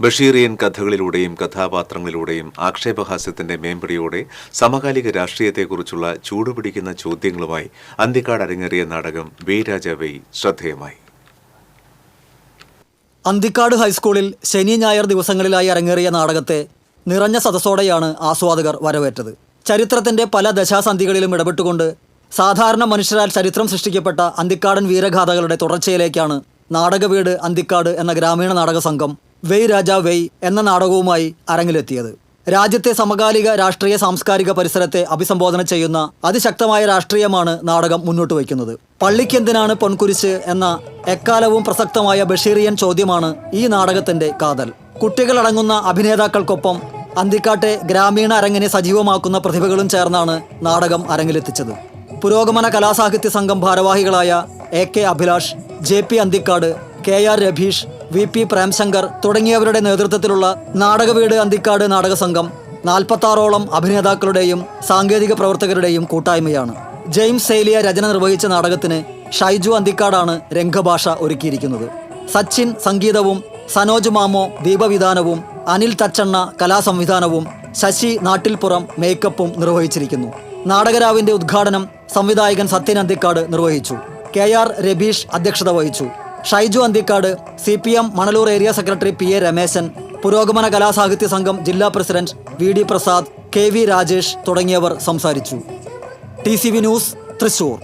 ബഷീറിയൻ കഥകളിലൂടെയും കഥാപാത്രങ്ങളിലൂടെയും ആക്ഷേപഹാസ്യത്തിന്റെ മേമ്പടിയോടെ സമകാലിക രാഷ്ട്രീയത്തെക്കുറിച്ചുള്ള ചൂടുപിടിക്കുന്ന ചോദ്യങ്ങളുമായി അന്തിക്കാട് അരങ്ങേറിയ നാടകം വേരാജ വെയ് ശ്രദ്ധേയമായി. അന്തിക്കാട് ഹൈസ്കൂളിൽ ശനി ഞായർ ദിവസങ്ങളിലായി അരങ്ങേറിയ നാടകത്തെ നിറഞ്ഞ സദസ്സോടെയാണ് ആസ്വാദകർ വരവേറ്റത്. ചരിത്രത്തിന്റെ പല ദശാസന്ധികളിലും ഇടപെട്ടുകൊണ്ട് സാധാരണ മനുഷ്യരാൽ ചരിത്രം സൃഷ്ടിക്കപ്പെട്ട അന്തിക്കാടൻ വീരഗാഥകളുടെ തുടർച്ചയിലേക്കാണ് നാടകവീട് അന്തിക്കാട് എന്ന ഗ്രാമീണ നാടക സംഘം വെയ് രാജ വെയ് എന്ന നാടകവുമായി അരങ്ങിലെത്തിയത്. രാജ്യത്തെ സമകാലിക രാഷ്ട്രീയ സാംസ്കാരിക പരിസരത്തെ അഭിസംബോധന ചെയ്യുന്ന അതിശക്തമായ രാഷ്ട്രീയമാണ് നാടകം മുന്നോട്ട് വയ്ക്കുന്നത്. പള്ളിക്കെന്തിനാണ് പൊൻകുരിശ് എന്ന എക്കാലവും പ്രസക്തമായ ബഷീറിയൻ ചോദ്യമാണ് ഈ നാടകത്തിന്റെ കാതൽ. കുട്ടികളടങ്ങുന്ന അഭിനേതാക്കൾക്കൊപ്പം അന്തിക്കാട്ടെ ഗ്രാമീണ അരങ്ങിനെ സജീവമാക്കുന്ന പ്രതിഭകളും ചേർന്നാണ് നാടകം അരങ്ങിലെത്തിച്ചത്. പുരോഗമന കലാസാഹിത്യ സംഘം ഭാരവാഹികളായ A K Abhilash J P Anthikkad K R Rabheesh V P Premshankar തുടങ്ങിയവരുടെ നേതൃത്വത്തിലുള്ള നാടകവീട് അന്തിക്കാട് നാടക സംഘം നാൽപ്പത്താറോളം അഭിനേതാക്കളുടെയും സാങ്കേതിക പ്രവർത്തകരുടെയും കൂട്ടായ്മയാണ്. ജെയിംസ് സേലിയ രചന നിർവഹിച്ച നാടകത്തിന് ഷൈജു അന്തിക്കാടാണ് രംഗഭാഷ ഒരുക്കിയിരിക്കുന്നത്. സച്ചിൻ സംഗീതവും സനോജ് മാമോ ദീപവിധാനവും അനിൽ തച്ചണ്ണ കലാസംവിധാനവും ശശി നാട്ടിൽപ്പുറം മേക്കപ്പും നിർവഹിച്ചിരിക്കുന്നു. നാടകരാവിന്റെ ഉദ്ഘാടനം സംവിധായകൻ സത്യൻ അന്തിക്കാട് നിർവഹിച്ചു. കെ ആർ രബീഷ് അധ്യക്ഷത വഹിച്ചു. Shaiju Anthikkad C P M Manalur area secretary P A Rameshan പുരോഗമന കലാസാഹിത്യ സംഘം ജില്ലാ president V D Prasad K V Rajesh തുടങ്ങിയവർ സംസാരിച്ചു. T C V news Thrissur.